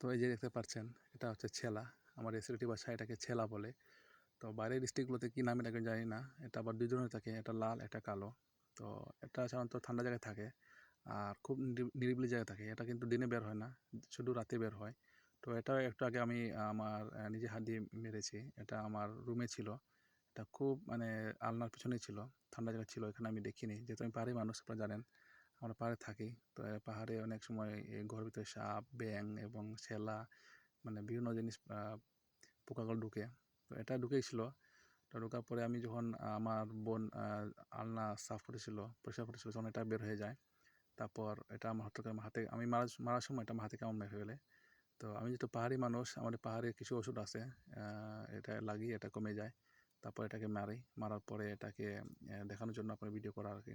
তো এই যে দেখতে পাচ্ছেন, এটা হচ্ছে ছেলা। আমার এসিলিটি ভাষায় এটাকে ছেলা বলে। তো বাইরের ডিস্ট্রিক্টগুলোতে কী নামে এটাকে জানি না। এটা আবার দুই থাকে, এটা লাল একটা কালো। তো এটা সাধারণত ঠান্ডা জায়গায় থাকে আর খুব নিরি- নিরিবিলি জায়গায় থাকে। এটা কিন্তু দিনে বের হয় না, শুধু রাতে বের হয়। তো এটা একটু আগে আমি আমার নিজে হাত দিয়ে মেরেছি। এটা আমার রুমে ছিল। এটা খুব মানে আলনার পিছনেই ছিল, ঠান্ডা জায়গা ছিল। এখানে আমি দেখিনি। যেহেতু আমি পাহাড়ি মানুষ, আপনারা জানেন। আমরা পাহাড়ে থাকি। তো পাহাড়ে অনেক সময় ঘরের ভিতরে সাপ ব্যাং এবং শেলা মানে বিভিন্ন জিনিস পোকাগুলো ঢুকে। তো এটা ঢুকেছিল তো ঢোকার পরে আমি যখন আমার বোন আলনা সাফ করেছিল, পরিষ্কার করেছিল, তখন এটা বের হয়ে যায়। তারপর এটা আমার হাতে হাতে, আমি মারা, মারার সময় এটা আমার হাতে কেমন মেরে ফেলে তো আমি যেহেতু পাহাড়ি মানুষ, আমাদের পাহাড়ে কিছু ওষুধ আছে এটা লাগিয়ে এটা কমে যায়। তারপর এটাকে মারি। মারার পরে এটাকে দেখানোর জন্য আপনার ভিডিও করা আর কি।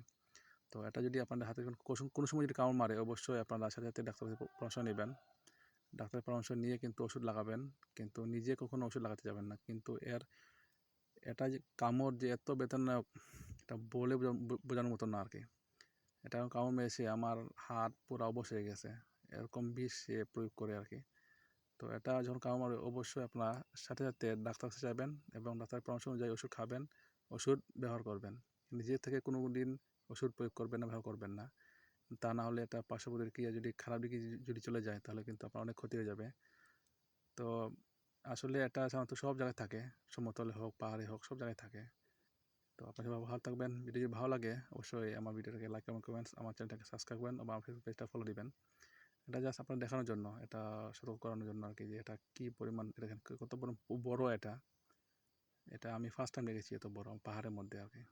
তো এটা যদি আপনাদের হাতে কোনো সময় যদি কামড় মারে, অবশ্যই আপনারা সাথে সাথে ডাক্তারের পরামর্শ নেবেন। ডাক্তারের পরামর্শ নিয়ে কিন্তু ওষুধ লাগাবেন, কিন্তু নিজে কখনো ওষুধ লাগাতে যাবেন না। কিন্তু এর, এটা যে কামড় যে এত বেদনাদায়ক, এটা বলে বোঝানোর মতো না আর কি এটা কামড় মেরেছে, আমার হাত পুরো অবশ হয়ে গেছে, এরকম বিষ সে প্রয়োগ করে আর কি তো এটা যখন কামড় মারে, অবশ্যই আপনার সাথে সাথে ডাক্তার কাছে যাবেন এবং ডাক্তারের পরামর্শ অনুযায়ী ওষুধ খাবেন, ওষুধ ব্যবহার করবেন। নিজের থেকে কোনো দিন ওষুধ প্রয়োগ করবেন না ব্যবহার করবেন না। তা না হলে এটা পার্শ্ব প্রতিক্রিয়া যদি খারাপ দিকে যদি- চলে যায়, তাহলে কিন্তু আপনার অনেক ক্ষতি হয়ে যাবে। তো আসলে এটা সাধারণত সব জায়গায় থাকে, সমতলে হোক, পাহাড়ে হোক, সব জায়গায় থাকে। তো আপনার সবাই ভালো থাকবেন। ভিডিও যদি ভালো লাগে, অবশ্যই আমার ভিডিওটাকে লাইক এবং কমেন্টস আমার চ্যানেলটাকে সাবস্ক্রাইব করবেন এবং আমার ফেসবুক পেজটা ফলো দিবেন। এটা জাস্ট আপনার দেখানোর জন্য, এটা সতর্ক করানোর জন্য আর কি যে এটা কী পরিমাণ, এটা কত বড় বড় এটা। এটা আমি ফার্স্ট টাইম দেখেছি এত বড়, পাহাড়ের মধ্যে আর কি